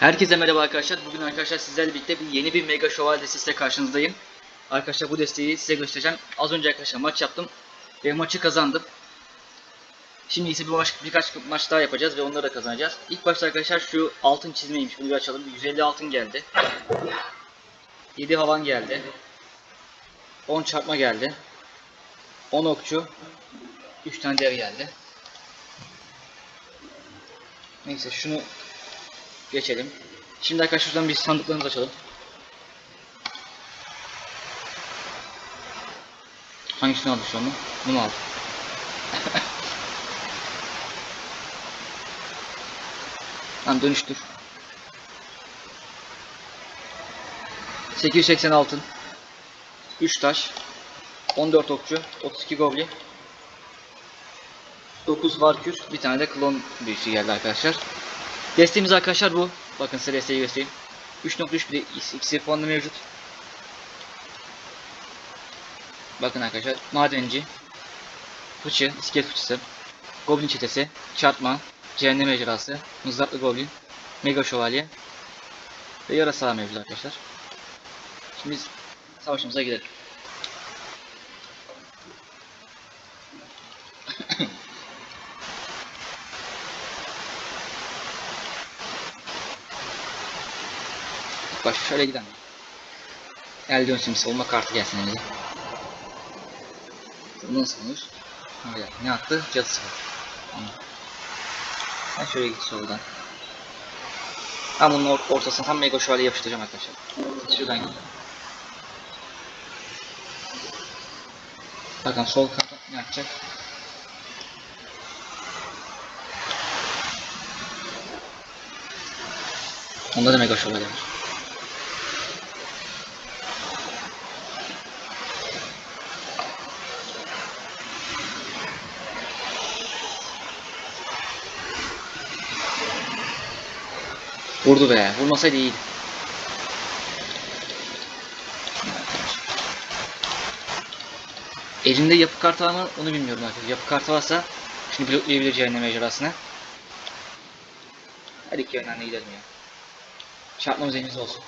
Herkese merhaba arkadaşlar. Bugün arkadaşlar sizlerle birlikte bir yeni bir Mega Şövalye destesiyle karşınızdayım. Arkadaşlar bu desteği size göstereceğim. Az önce arkadaşlar maç yaptım ve maçı kazandım. Şimdi ise bir maç, birkaç maç daha yapacağız ve onları da kazanacağız. İlk başta arkadaşlar şu altın çizmeymiş. Bunu bir açalım. Bir 150 altın geldi. 7 havan geldi. 10 çarpma geldi. 10 okçu. 3 tane dev geldi. Neyse şunu geçelim. Şimdi arkadaşlar şuradan bir sandıklarımızı açalım. Hangisini aldık şu anda? Bunu aldık. Tamam dönüştür. 880 altın. 3 taş. 14 okçu. 32 goblin. 9 varkür. Bir tane de klon büyüsü geldi arkadaşlar. Desteğimiz arkadaşlar bu. Bakın size desteği göstereyim. 3.3 bir de iksir puanı mevcut. Bakın arkadaşlar madenci, fıçı, iskelet fıçısı, goblin çetesi, çarpma, cehennem ejderhası, mızraklı goblin, mega şövalye ve yarasa mevcut arkadaşlar. Şimdi biz savaşımıza gidelim. Baş şöyle gidelim. El dönsün bir savunma kartı gelsin elimize. Bu nasıl olmuş? Öyle. Ne attı? Cadısı var. Tamam. Ben şöyle git soldan. Ben bunun or ortasına tam mega şövalye yapıştıracağım arkadaşlar. Şuradan gidelim. Bakın sol kartı ne yapacak? Onda da mega şövalye var. Vurdu be. Vurmasaydı iyiydi. Elinde yapı kartı var mı onu bilmiyorum arkadaşlar. Yapı kartı varsa şimdi bloklayabilir cehennem ejderhasını. Hadi iki yönden de gidelim ya. Çarpmamız elimizde olsun.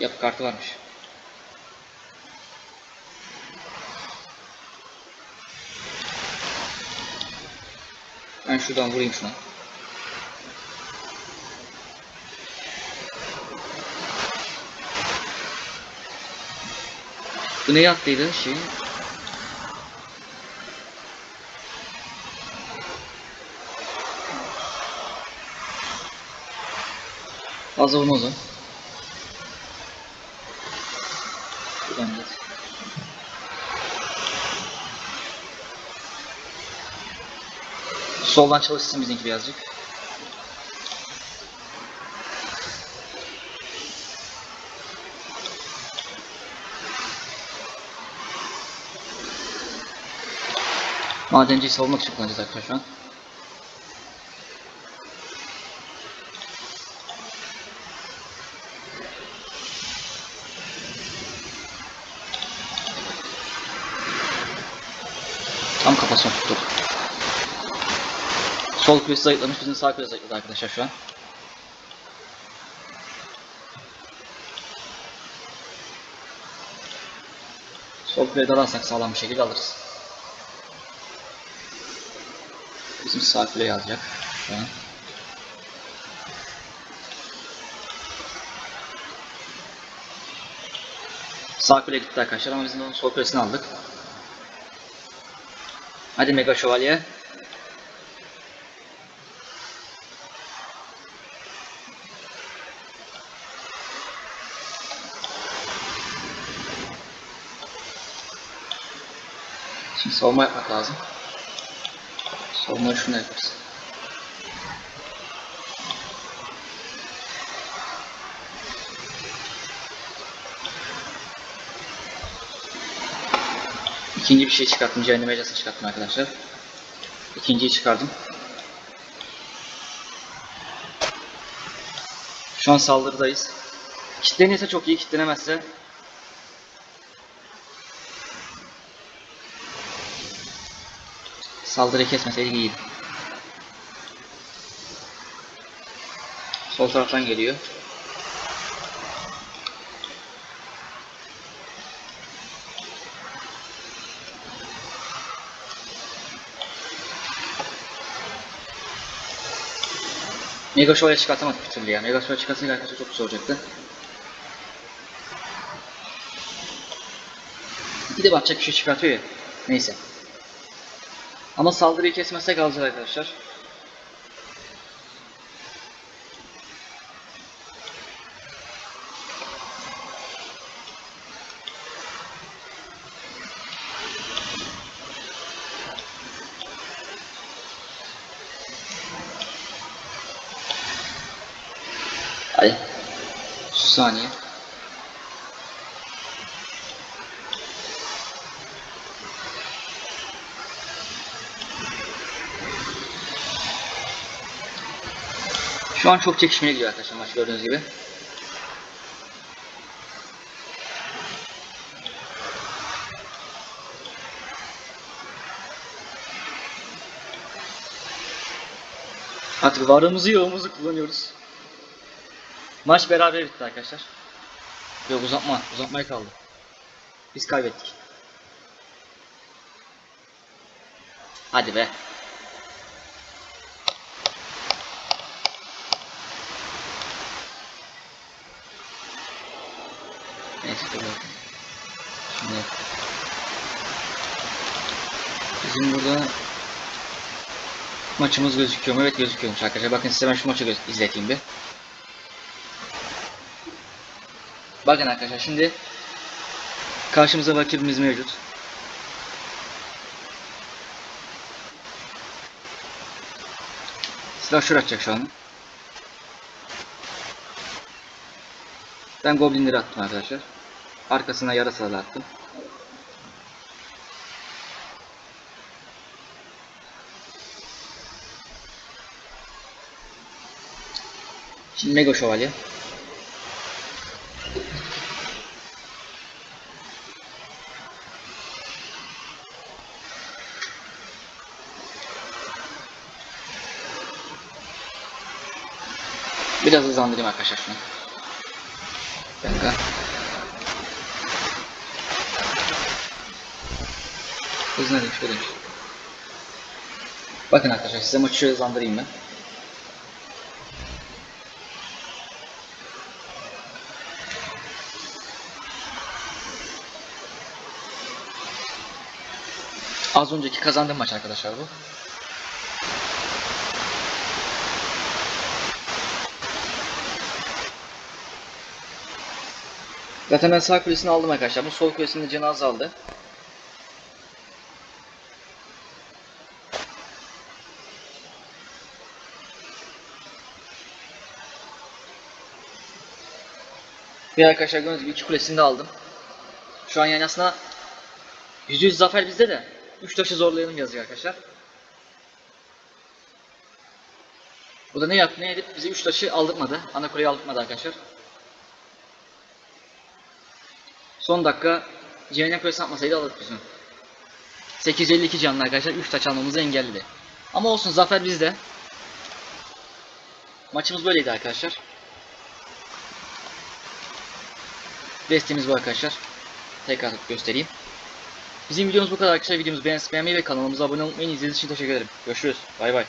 Yapı kartı varmış. Ben şuradan vurayım şuna. Bu ne yaptıydı şey? Az olmaz o. Şuradan git. Soldan çalışsın bizimki birazcık. Madenciyi savunmak için kullanacağız arkadaşlar şu an. Tam kafasına tuttuk. Sol kulesi zayıflamış, bizim sağ kulesi zayıfladı arkadaşlar şu an. Sol kuleye dalarsak sağlam bir şekilde alırız. Bizim sağ kule yazacak şu an. Sağ kule gitti arkadaşlar ama biz onun sol kulesini aldık. Hadi Mega Şövalye. Şimdi savunma yapmak lazım. Savunmayı şunu yaparız. İkinci bir şey çıkarttım. Cehennem ecası çıkarttım arkadaşlar. İkinciyi çıkardım. Şu an saldırıdayız. Kitlenirse çok iyi, kitlenemezse Saldırıyı kesmeseydik iyiydi. Sol taraftan geliyor. Mega Show'ya çıkartamadık bir türlü ya. Mega Show'ya çıkartınca arkadaşlar çok güzel olacaktı. Bir de bakacak bir şey çıkartıyor ya. Neyse. Ama saldırıyı kesmezsek alacağız arkadaşlar. Hadi. Şu saniye. Şu an çok çekişmeli gidiyor arkadaşlar maç gördüğünüz gibi. Artık varımızı yoğumuzu kullanıyoruz. Maç beraber bitti arkadaşlar. Yok uzatma, uzatmaya kaldı. Biz kaybettik. Hadi be. Bakayım. Şimdi bizim burada maçımız gözüküyor mu? Evet gözüküyormuş arkadaşlar. Bakın size ben şu maçı izleteyim bir. Bakın arkadaşlar şimdi karşımıza rakibimiz mevcut. Silah şur atacak şu an. Ben goblinleri attım arkadaşlar. Arkasına yarasalar attım. Şimdi Mega Şövalye. Biraz hızlandırayım arkadaşlar şunu. Bir dakika. Hızlandırayım şöyle. Bakın arkadaşlar size maçı şöyle hızlandırayım ben. Az önceki kazandığım maç arkadaşlar bu. Zaten ben sağ kulesini aldım arkadaşlar. Bu sol kulesinin canı azaldı. Ve arkadaşlar gördüğünüz gibi iki kulesini de aldım. Şu an yani aslında %100 zafer bizde de 3 taşı zorlayalım yazıyor arkadaşlar. Bu da ne yaptı ne edip bize 3 taşı aldırtmadı. Ana kuleyi aldırtmadı arkadaşlar. Son dakika Cehennem Kulesi atmasaydı alırdık bizim. 852 canlı arkadaşlar 3 taç almamızı engelledi. Ama olsun zafer bizde. Maçımız böyleydi arkadaşlar. Desteğimiz bu arkadaşlar. Tekrar göstereyim. Bizim videomuz bu kadar arkadaşlar. Videomuzu beğenmeyi ve kanalımıza abone olmayı izlediğiniz için teşekkür ederim. Görüşürüz. Bay bay.